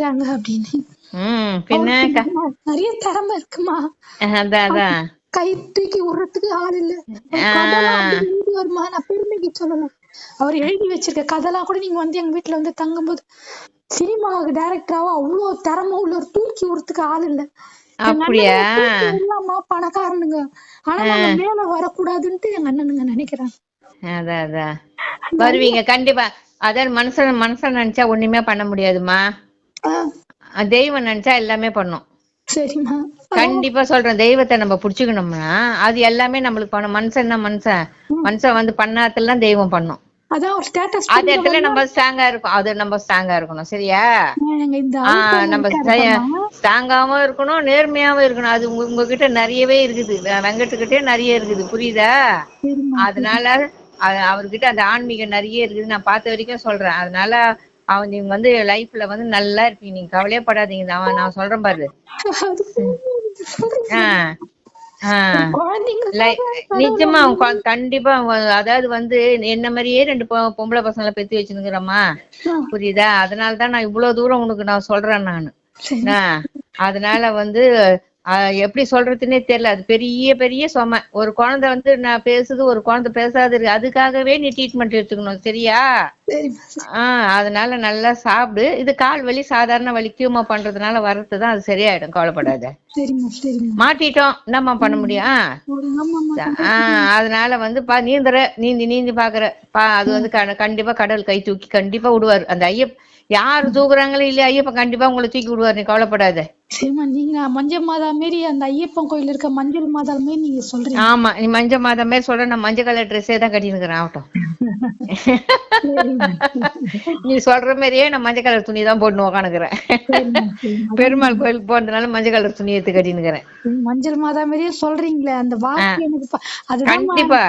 நினைக்கிறாங்க அப்படின்னு. பின்ன நிறைய திறமை இருக்குமா? அதான் அதான். கை தூக்கி விடுறதுக்கு ஆள் இல்ல. வருமா? நான் பெருமைக்கு சொல்லல அவர் எழுதி வச்சிருக்க கதைலாம் கூட நீங்க வந்து எங்க வீட்டுல வந்து தங்கும்போது சினிமா டைரக்டராவோ அவ்வளவு திறமை உள்ளவர் தூக்கி விடுறதுக்கு ஆள் இல்ல. அப்படியா? பணக்காரனுங்க. ஆனா மேல வரக்கூடாதுன்ட்டு எங்க அண்ணனுங்க நினைக்கிறாங்க. அதான் அதான். வருவீங்க கண்டிப்பா. அதான் மனுஷன் மனுஷன் நினைச்சா ஒண்ணுமே பண்ண முடியாதுமா? தெய்வம் நினைச்சா எல்லாமே பண்ணும். சரிம்மா. கண்டிப்பா சொல்றேன் தெய்வத்தை நம்ம புடிச்சுக்கணும்னா அது எல்லாமே நம்மளுக்கு பண்ணும் மனுஷன் தான் மனுஷன்? மனுஷன் வந்து பண்ணாதெல்லாம் தெய்வம் பண்ணும். அதான் ஒரு ஸ்டேட்டஸ் அது இடத்துல நம்ம ஸ்ட்ராங்கா இருக்கும் அது நம்ம ஸ்ட்ராங்கா இருக்கணும் சரியா? நம்ம ஸ்ட்ராங்காவும் இருக்கணும் நேர்மையாவும் இருக்கணும் அது உங்க உங்ககிட்ட நிறையவே இருக்குது. வெங்கட்டுக்கிட்டே நிறைய இருக்குது புரியுதா? அதனால அவர்கிட்ட அந்த ஆன்மீகம் நிறைய இருக்குது நான் பார்த்த வரைக்கும் சொல்றேன். அதனால அவன் நீங்க வந்து லைஃப்ல வந்து நல்லா இருப்பீங்க நீங்க கவலையே படாதீங்க. அவன் நான் சொல்றேன் பாரு. நிஜமா அவன் கண்டிப்பா அதாவது வந்து என்ன மாதிரியே ரெண்டு பொம்பளை பசங்களை பெத்து வச்சுருக்கிறம்மா. புரியுதா? அதனால தான் நான் இவ்வளவு தூரம் உனக்கு நான் சொல்றேன் நானு? அதனால வந்து எப்படி சொல்றதுன்னே தெரியல. அது பெரிய பெரிய சுமை ஒரு குழந்தை வந்து நான் பேசுது ஒரு குழந்தை பேசாது இருக்கு. அதுக்காகவே நீ ட்ரீட்மெண்ட் எடுத்துக்கணும் சரியா? ஆஹ் அதனால நல்லா சாப்பிடு. இது கால் வலி சாதாரண வலி கியூமா பண்றதுனால வர்றதுதான் அது சரியாயிடும் கவலைப்படாத. மாட்டிட்டோம். என்னம்மா பண்ண முடியும்? ஆஹ் அதனால வந்து பா நீந்துற நீந்தி நீந்தி பாக்குற. பா அது வந்து கண்டிப்பா கடல் கை தூக்கி கண்டிப்பா விடுவாரு. அந்த ஐயப் யாரு தூக்குறாங்களோ இல்லையா ஐயப்பன் கண்டிப்பா உங்களை தூக்கி விடுவாரு நீ கவலைப்படாத. சரிம்மா நீங்க மஞ்சள் மாதா மாரி அந்த ஐயப்பன் கோயில் இருக்க மஞ்சள் மாதா மாரி நீங்க சொல்றீங்க. ஆமா நீ மஞ்ச மாதம் மாதிரி சொல்ற நான் மஞ்சள் கலர் ட்ரெஸ்ஸே தான் கட்டினுக்கிறேன் ஆகட்டும். நீ சொல்ற மாதிரியே நான் மஞ்சள் கலர் துணி தான் போட்டு உக்காந்துக்கிறேன். பெருமாள் கோயிலுக்கு போனதுனால மஞ்சள் கலர் துணி எடுத்து கட்டினுக்கிறேன் மஞ்சள் மாதா மாரியே சொல்றீங்களே அந்த வாக்கு எனக்கு அதுதான் கண்டிப்பா.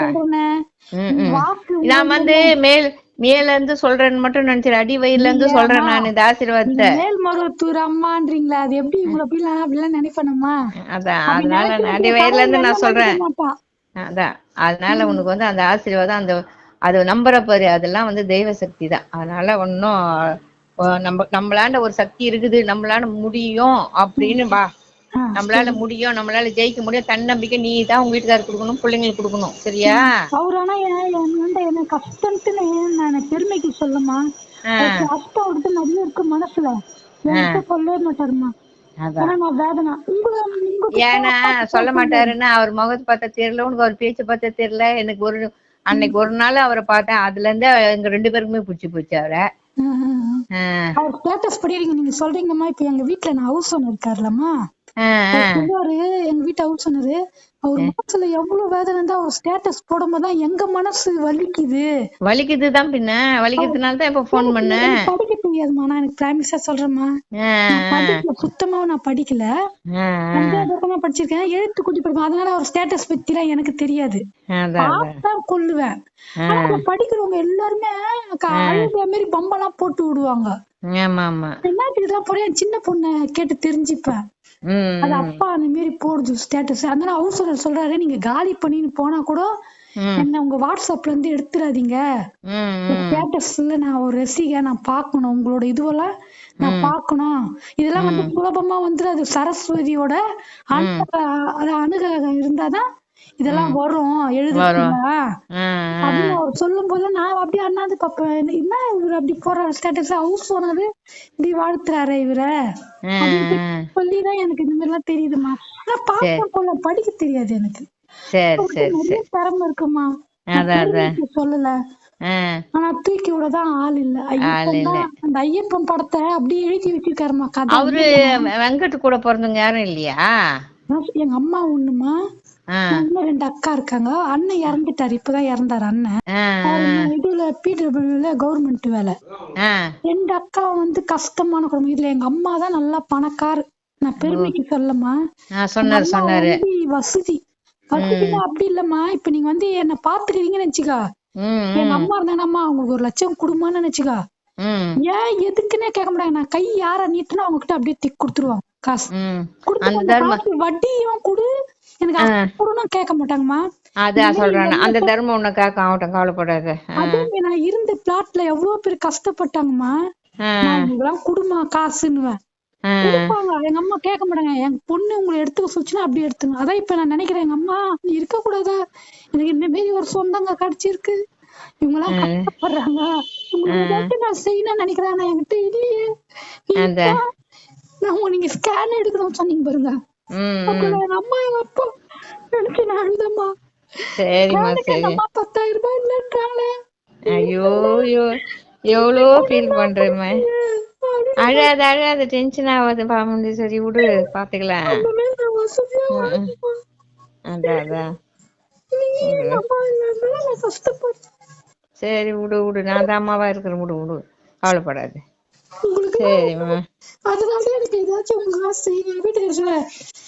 நான் வந்து மேல் மேல இருந்து சொல்றேன்னு மட்டும் நினைச்சிரு அடி வயிறுல இருந்து சொல்றேன் நான் இந்த ஆசீர்வாதத்தை. மேல்மருவத்தூர் அம்மான்றீங்களா அது எப்படி இவ்வளவு அப்படிலாம் அப்படிலாம் நினைப்பேனம்மா அதான் அதனால அடி வயிறுல இருந்து நான் சொல்றேன். அதான் அதனால உனக்கு வந்து அந்த ஆசீர்வாதம் அந்த அது நம்புற பாரு அதெல்லாம் வந்து தெய்வ சக்தி தான். அதனால ஒன்னும் நம்ம நம்மளாண்ட ஒரு சக்தி இருக்குது நம்மளால முடியும் அப்படின்னு வா. நம்மளால முடியும் நம்மளால ஜெயிக்க முடியும் தன்னம்பிக்கை நீ தான் உங்க வீட்டுக்காரருக்கு கொடுக்கணும் பிள்ளைங்களுக்கு கொடுக்கணும் சரியா? அவர் கஷ்டம்ட்டு நான் பெருமைக்கு சொல்லுமா. கஷ்டம் அவருக்கு நிறைய இருக்கு மனசுல. சொல்லவே மாட்டாருமா ஏன்னா சொல்ல மாட்டாருன்னா அவர் முகத்தை பார்த்தா தெரியல உனக்கு அவர் பேச்சு பார்த்தா தெரியல. எனக்கு ஒரு அன்னைக்கு ஒரு நாள் அவரை பார்த்தேன். அதுல இருந்து எங்க ரெண்டு பேருக்குமே பிடிச்சி போச்சு அவரை. அவர் ஸ்டேட்டஸ் படிக்கிறீங்க நீங்க சொல்றீங்கம்மா இப்ப எங்க வீட்ல நான் ஹவுஸ் ஓனர் ஆஹ் சொல்லுவாரு எங்க வீட்டு ஹவுஸ் ஓனரு அவர் மனசுல எவ்வளவு வேதனை இருந்தா அவர் ஸ்டேட்டஸ் போடும்போதுதான் எங்க மனசு வலிக்குது. வலிக்குதுதான் பின்ன. வலிக்கிறதுனால தான் இப்ப போன் பண்ணேன். படிக்க தெரியாதுமா நான் எனக்கு பிராமிஸா சொல்றேம்மா. சுத்தமா நான் படிக்கல. தான் படிச்சிருக்கேன். எழுத்து கூட்டி படிப்பேன். அதனால அவர் ஸ்டேட்டஸ் பத்திலாம் எனக்கு தெரியாது. தான் அதை படிக்கிறவங்க எல்லாருமே அழுகிற மாதிரி பம்பெல்லாம் போட்டு விடுவாங்க. இதெல்லாம் சின்ன பொண்ணை கேட்டு தெரிஞ்சுப்பேன். அது அப்பா அந்த மாதிரி போடுது ஸ்டேட்டஸ் அதனால ஹவுஸ் சொல்றாரு நீங்க காலி பண்ணின்னு போனா கூட என்ன உங்க வாட்ஸ்அப்ல இருந்து எடுத்துறாதீங்க. உம் ஸ்டேட்டஸ்ல நான் ஒரு ரசிகை நான் பார்க்கணும். உங்களோட இதுவெல்லாம் நான் பார்க்கணும். இதெல்லாம் வந்து சுலபமா வந்து அது சரஸ்வதியோட அது அணுக இருந்தாதான் இதெல்லாம் வரும். எழுதுறதுல ஆஹ் அப்படின்னு அவர் சொல்லும் போது நான் அப்படியே அண்ணாந்து பாப்பேன் என்ன இவரு அப்படி போறாரு ஸ்டேட்டஸ் ஹவுஸ் ஓனரு இப்படி வாழ்த்துறாரு இவர. சொல்லிதான் எனக்கு இந்த மாதிரி எல்லாம் தெரியுதுமா ஆனா பாப்பா போல படிக்க தெரியாது எனக்கு. சரி சரி திறமை இருக்குமா? சொல்லல. ஆனா தூக்கி விடதான் ஆள் இல்ல. அந்த ஐயப்பன் படத்தை அப்படியே எழுதி வச்சிருக்காருமா கதை. அவரு வெங்கட் கூட பிறந்தவங்க யாரும் இல்லையா? எங்க அம்மா ஒண்ணுமா? ரெண்டு அக்கா இருக்காங்க. அண்ணன் இறந்துட்டாரு இப்பதான் இறந்தாரு அண்ணன். இதுல பிடபிள்யூல கவர்மெண்ட் வேலை. ரெண்டு அக்கா வந்து கஷ்டமான குடும்பம். இதுல எங்க அம்மா தான் நல்லா பணக்கார். நான் பெருமைக்கு சொல்லமா? சொன்னாரு சொன்னாரு. வசதி. வசதினா அப்படி இல்லம்மா. இப்ப நீங்க வந்து என்ன பாத்துக்கிறீங்கன்னு நினைச்சுக்கா. எங்க அம்மா இருந்தாங்கம்மா அவங்களுக்கு ஒரு லட்சம் குடும்பம்னு நினைச்சுக்கா. ஏன் எதுக்குன்னே கேட்க மாட்டாங்க. நான் கை யார நீட்டுனா அவங்க கிட்ட அப்படியே திக் கொடுத்துருவாங்க. காசு. கொடுத்து வட்டியும் கொடு. எனக்கு அது கொடுன்னு கேட்க மாட்டாங்கம்மா. அதான் சொல்றேன் அந்த தர்மம் உன்னை காக்க ஆகட்டும். கவலைப்படாத. ஆஹ் அதுவும் நான் இருந்த பிளாட்ல எவ்வளவு பேர் கஷ்டப்பட்டாங்கம்மா. நான் குடுமா காசுன்னுவேன். கொடுப்பாங்க. எங்க அம்மா கேட்க மாட்டாங்க. என் பொண்ணு உங்களை எடுத்துக்க சொல்லுச்சுன்னா அப்படி எடுத்துங்க. அதான் இப்ப நான் நினைக்கிறேன். எங்க அம்மா இருக்க கூடாதா எனக்கு இந்த மாரி ஒரு சொந்தங்க கிடைச்சிருக்கு. இவங்க எல்லாம் கஷ்டப்படுறாங்க. உங்களுக்கு நான் செய்யணும்னு நினைக்கிறேன். ஆனா என்கிட்ட இல்லையே? நான் நீங்க ஸ்கேன் எடுக்கணும்னு சொன்னீங்க பாருங்க. எங்க அம்மா எங்க அப்பா எனக்கு நான் அழுதம்மா. சரிம்மா சரி. அம்மா பத்தாயிரம் ரூபாய் இல்லைன்றாங்களே. ஐயோ ஐயோ. எவ்வளோ ஃபீல் பண்றேம்மா. அழாத அழாத டென்ஷன் ஆகாது பாமுண்டி சரி விடு பாத்துக்கலாம். அதான் அதான். சரி விடு விடு. நான் தான் அம்மாவா இருக்கிறேன். விடு விடு. கவலைப்படாது. உங்களுக்கு சரிம்மா அதனால எனக்கு ஏதாச்சும் உங்க வீட்டுக்கு சொல்ல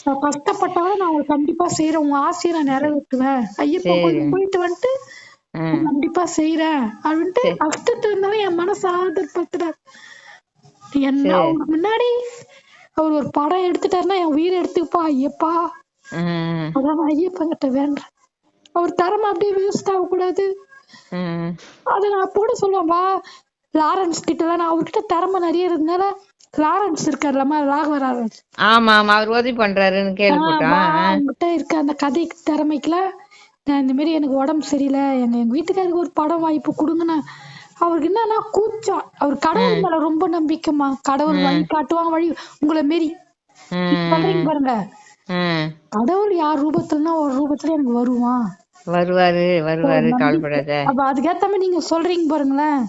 நான் கஷ்டப்பட்டாலும் நான் உங்களுக்கு கண்டிப்பா செய்யறேன் உங்க ஆசையை நான் நிறைவேற்றுவேன். ஐயப்பா. கோயிலுக்கு போயிட்டு வந்துட்டு கண்டிப்பா செய்யறேன் அப்படின்ட்டு கஷ்டத்துல இருந்தாலும் என் மனசு ஆதரப்படுத்துறாரு. என்ன அவங்க முன்னாடி? அவர் ஒரு படம் எடுத்துட்டாருன்னா என் உயிரை எடுத்துப்பா ஐயப்பா. அதான் நான் ஐயப்பங்கிட்ட வேண்டேன். அவர் தரமா அப்படியே வேஸ்ட் ஆகக்கூடாது. ஆ அதை நான் போட சொல்லுவேன் வா. லாரன்ஸ் கிட்ட நான் அவர்கிட்ட திறமை நிறைய இருந்தனால லாரன்ஸ் இருக்காருல்லம்மா ராகவ லாரன்ஸ். ஆமா ஆமா அவர் உதவி பண்றாருன்னு அவங்ககிட்ட இருக்க அந்த கதை திறமைக்குலாம் நான் இந்த மாதிரி எனக்கு உடம்பு சரியில்லை. எங்க எங்க வீட்டுக்காருக்கு ஒரு படம் வாய்ப்பு கொடுங்கண்ணா. அவருக்கு என்னன்னா கூச்சம். அவர் கடவுள் மேல ரொம்ப நம்பிக்கைமா கடவுள் வழி காட்டுவாங்க வழி உங்களை மாரி ஆ, சொல்றீங்க பாருங்க. கடவுள் யார் ரூபத்துலன்னா ஒரு ரூபத்துல எனக்கு வருவான். வருவாரு வருவாரு கவலைப்படாத. அப்ப அதுக்கேத்த மாதிரி நீங்க சொல்றீங்க பாருங்களேன்.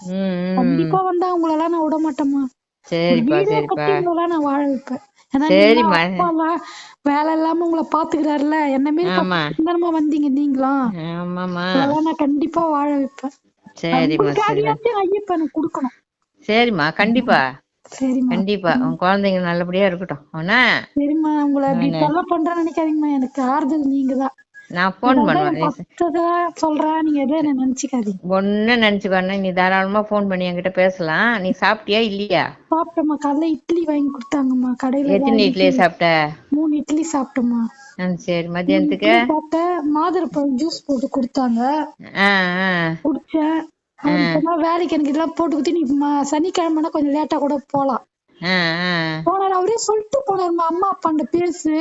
கண்டிப்பா வந்தா உங்களெல்லாம் நான் விட மாட்டேம்மா. சரிப்பா சரிப்பா. நான் வாழ வைப்பேன். எல்லாம் வேலை இல்லாம உங்களை பாத்துக்கிறாருல்ல. என்ன மாரி வந்தீங்க நீங்களும். நான் கண்டிப்பா வாழ வைப்பேன். சரிம்மா ஐயப்பனுக்கு கொடுக்கணும். சரிம்மா கண்டிப்பா. கண்டிப்பா. உன் குழந்தைங்க நல்லபடியா இருக்கட்டும். அவனா சரிம்மா உங்களை இப்படி தொல்லை பண்றேன்னு நினைக்காதீங்கம்மா. எனக்கு ஆறுதல் நீங்க தான் நான் ஃபோன் பண்ணுவேன். சொல்றேன் நீங்க எதுவும் என்ன நினைச்சுக்காதீங்க. ஒன்னு நினைச்சுக்கோண்ணே நீ தாராளமா ஃபோன் பண்ணி என்கிட்ட பேசலாம். நீ சாப்பிட்டியா இல்லையா? சாப்பிட்டோம்மா. காலைல இட்லி வாங்கி கொடுத்தாங்கம்மா. கடையில எத்தனை இட்லி. சாப்பிட்ட? மூணு இட்லி சாப்பிட்டோம்மா. சரி. மத்தியானத்துக்கு? சாப்பிட்டேன் மாதுளப்பழம் ஜூஸ் போட்டு கொடுத்தாங்க. குடிச்சேன். வேலைக்கு எனக்கு இதெல்லாம் போட்டு கொடுத்து நீ சனிக்கிழமைனா கொஞ்சம் லேட்டா கூட போலாம். போனாரு அவரே சொல்லிட்டு போனாருமா அம்மா அப்பாண்ட பேசு.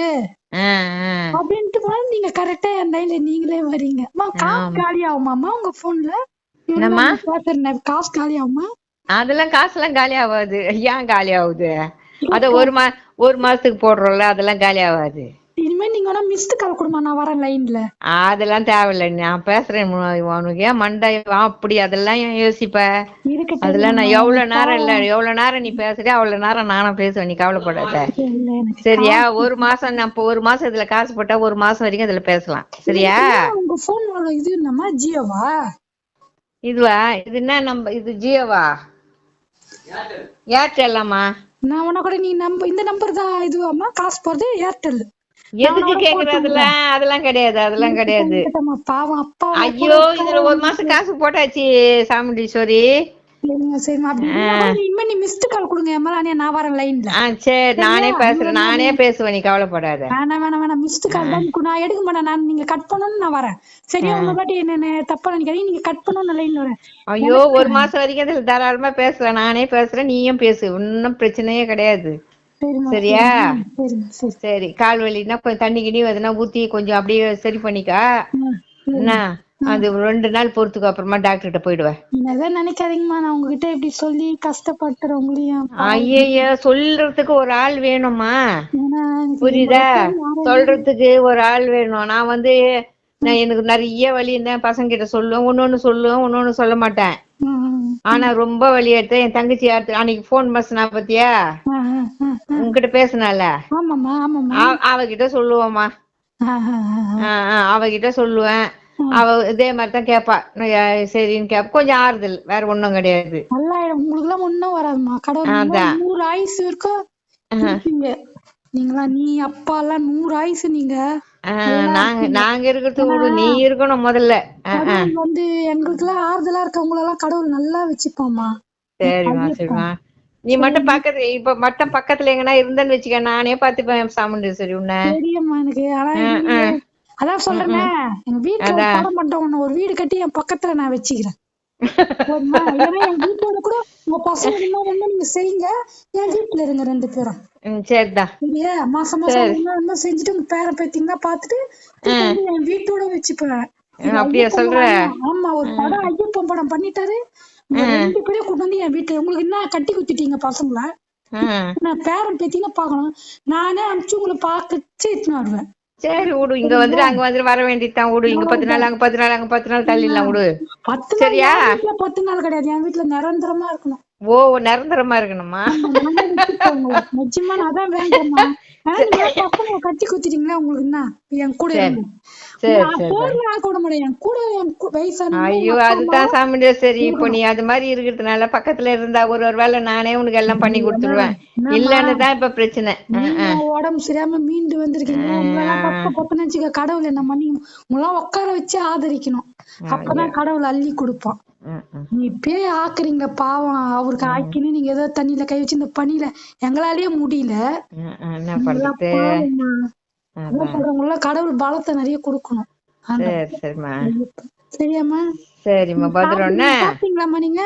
அப்படின்ட்டு போனா நீங்க கரெக்டா என் லைன்ல நீங்களே வரீங்க. காசு காலி ஆகுமாம்மா உங்க போன்ல காசு காலி ஆகுமா? அதெல்லாம் காசுலாம் காலி ஆகாது. ஏன் காலி ஆகுது? அத ஒரு மா ஒரு மாசத்துக்கு போடுறோம்ல அதெல்லாம் காலி ஆகாது. இனிமே நீங்க வேணா மிஸ்டு கால் கொடுமா நான் வரேன் லைன்ல அதெல்லாம் தேவையில்லை நான் பேசுறேன் உன- உனக்கு ஏன் மண்டை அப்படி அதெல்லாம் ஏன் யோசிப்ப? அதெல்லாம் நான் எவ்வளவு நேரம் இல்ல எவ்வளவு நேரம் நீ பேசுறியா அவ்வளவு நேரம் நானும் பேசுவேன் நீ கவலைப்படாத. சரியா? ஒரு மாசம் நான் இப்போ ஒரு மாசம் இதுல காசு போட்டா ஒரு மாசம் வரைக்கும் இதுல பேசலாம். சரியா? உங்க போனோட இது என்னம்மா ஜியோவா? இதுவா? இது என்ன நம்ம இது ஜியோவா? ஏர்டெல்லாமா நான் உன கூட நீ நம்ப இந்த நம்பர் தான் இதுவாம்மா? காசு போறது ஏர்டெல் எதுக்கு கேக்குற அதெல்லாம்? கிடையாது அதெல்லாம் கிடையாது. இருக்கட்டும்மா, பாவம் அப்பா ஐயோ இதுல ஒரு மாசம் காசு போட்டாச்சு சாமுண்டீஸ்வரி நான் பேசுறேன் நானே பேசுவேன் நீ கவலைப்படாத. வேணாம் வேணாம் வேணாம் மிஸ்டு கால் தான். நான் எடுக்க மாட்டேன் நான் நீங்க கட் பண்ணணும்னு நான் வரேன். சரியா? உங்க பாட்டி என்ன தப்பா நினைக்காதீங்க நீங்க கட் பண்ணணும் லைன்ல வரேன். ஐயோ ஒரு மாசம் வரைக்கும் இதுல தாராளமா பேசுவேன் நானே பேசுறேன் நீயும் பேசு ஒன்னும் பிரச்சனையே கிடையாது. சரியா? சரி கால் வலின்னா கொஞ்சம் தண்ணி கிணி எதுனா ஊத்தி கொஞ்சம் அப்படியே சரி பண்ணிக்கா. என்ன? அது ரெண்டு நாள் பொறுத்துக்கு அப்புறமா டாக்டர் கிட்ட போயிடுவேன். எதாவது நினைக்காதீங்கம்மா. நான் உங்ககிட்ட இப்படி சொல்லி கஷ்டப்படுத்துறேன் உங்களையும் ஐயய்ய சொல்றதுக்கு ஒரு ஆள் வேணுமா புரியுதா? சொல்றதுக்கு ஒரு ஆள் வேணும். நான் வந்து நான் எனக்கு நிறைய வலி இருந்தேன் பசங்க கிட்ட சொல்லுவேன் ஒன்னொன்னு சொல்லுவேன் ஒன்னொன்னு சொல்ல மாட்டேன். ஆனா ரொம்ப வலி எடுத்தேன். என் தங்கச்சி யாரு அன்னைக்கு போன் பேசினா பாத்தியா? உன்கிட்ட பேசினால? அவகிட்ட ஆ, அவகிட்ட சொல்லுவேன். அவ இதே மாதிரி தான் கேப்பா. சரின்னு கேப்ப. கொஞ்சம் ஆறுதல் வேற ஒண்ணும் கிடையாது. நல்லாயிடும். உங்களுக்கு எல்லாம் ஒண்ணும் வராதும்மா. கடவுள். நூறு ஆயுசு இருக்கும் நீங்களா நீ அப்பா எல்லாம் நூறு ஆயுசு நீங்க. நாங்க நாங்க. இருக்கிறது நீ இருக்கணும் முதல்ல. வந்து எங்களுக்கு எல்லாம் ஆறுதலா இருக்கவங்கள எல்லாம் கடவுள் நல்லா வச்சுப்பாம்மா. சரிம்மா சரிம்மா. நீ மட்டும் பக்கத்துல இப்ப மட்டும் பக்கத்துல எங்கன்னா இருந்தேன்னு வச்சுக்க நானே பாத்துப்பேன் சாமுண்டேஸ்வரி உன்னை. தெரியும்மா எனக்கு? ஆனா அதான் சொல்றேனே. எங்க வீட்டுல படம் பண்ணிட்டோம் ஒண்ணு ஒரு வீடு கட்டி என் பக்கத்துல நான் வச்சுக்கிறேன். என் வீட்டோட கூட உங்க பசங்க என்ன வேணுமோ நீங்க செய்யுங்க. என் வீட்டுல இருங்க ரெண்டு பேரும். சரிடா. சரியா? மாசம் மாசம் வேணுமோ செஞ்சுட்டு உங்க பேரை பேத்திங்கன்னா பாத்துட்டு வந்து என் வீட்டோட வச்சுப்பேன். அப்படியா சொல்ற? ஆமா ஒரு படம் ஐயப்பன் படம் பண்ணிட்டாரு. ரெண்டு பேரையும் கூட்டு வந்து என் வீட்டுல உங்களுக்கு என்ன கட்டி குத்திட்டீங்க பசங்கள? நான் பேரன் பேத்திங்கன்னா பாக்கணும் நானே அனுப்பிச்சு உங்களை பாக்கச்சு இட்டுன்னு வருவேன். சரி விடு இங்க வந்துட்டு அங்க வந்துட்டு வர வேண்டியதுதான். விடு இங்க பத்து நாள் அங்க பத்து நாள் அங்க பத்து நாள் தள்ளிடலாம் விடு. சரியா? பத்து நாள் கிடையாது. என் வீட்டுல நிரந்தரமா இருக்கணும். ஓ நிரந்தரமா இருக்கணுமா. நிஜமா நான் அதான் வேண்டாமா கட்டி குத்திட்டீங்களா உங்களுக்கு என்ன? என் கூட ஐயோ அதுதான் சாமியா சரி இப்போ நீ அது மாதிரி இருக்கிறதுனால பக்கத்துல இருந்தா ஒரு ஒரு வேளை நானே உனக்கு எல்லாம் பண்ணி கொடுத்துருவேன். இல்லன்னு தான் இப்ப பிரச்சனை. உடம்பு சரியாம மீண்டு வந்திருக்கீங்க கடவுள் என்ன மன்னிக்கணும் உங்களெல்லாம் உட்கார வச்சு ஆதரிக்கணும். அப்பதான் கடவுள் அள்ளி கொடுப்பான். நீ இப்பயே ஆக்குறீங்க பாவம். அவருக்கு ஆக்கின்னு நீங்க ஏதோ தண்ணியில கை வச்சு இந்த பனியில எங்களாலயே முடியல. சொல்றவங்கள கடவுள் பலத்தை நிறைய கொடுக்கணும். சரி சரிம்மா. சரியாம்மா சரிம்மா சாப்பிட்டீங்களாம்மா நீங்க?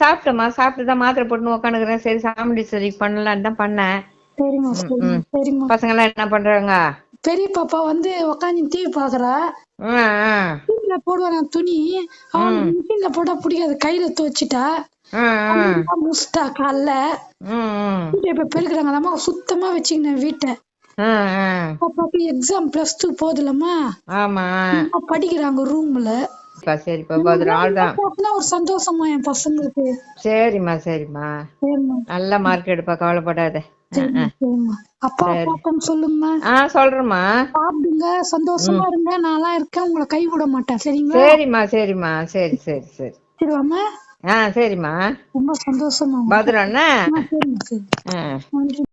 சாப்பிட்டேம்மா சாப்பிட்டு தான் மாத்திரை போட்டுன்னு உட்காந்துக்கிறேன் சரி சாமிடி சரி பண்ணலான்னு தான் பண்ணேன். சரிம்மா பசங்க எல்லாம் என்ன பண்றாங்க? பெரிய பாப்பா வந்து உக்காந்து டிவி பாக்குறா. மிஷின்ல போடுவேன் நான் துணி. அவன் மிஷின்ல போட்டா பிடிக்காது. கையில துவச்சிட்டா. முஸ்டா காலைல. இப்ப பெருக்குறாங்க அம்மா சுத்தமா வச்சுக்கினேன் வீட்டை. பாப்பாக்கு எக்ஸாம் பிளஸ் டூ போகுதுலம்மா ஆமா. படிக்கிறாங்க ரூம்ல ஒரு சந்தோஷமா என் பசங்களுக்கு. சரிம்மா சரிம்மா. நல்ல மார்க் எடுப்பா கவலைப்படாத. அப்பா சொல்லுங்கம்மா. ஆ சொல்றேம்மா. சாப்பிடுங்க சந்தோஷமா இருங்க. நான்லாம் இருக்கேன் உங்களை கை விட மாட்டேன். சரிங்களா? சரிம்மா சரிம்மா. சரி சரி சரி. சரிவாம்மா? ஆ சரிம்மா. ரொம்ப சந்தோஷமா ஆ. நன்றி.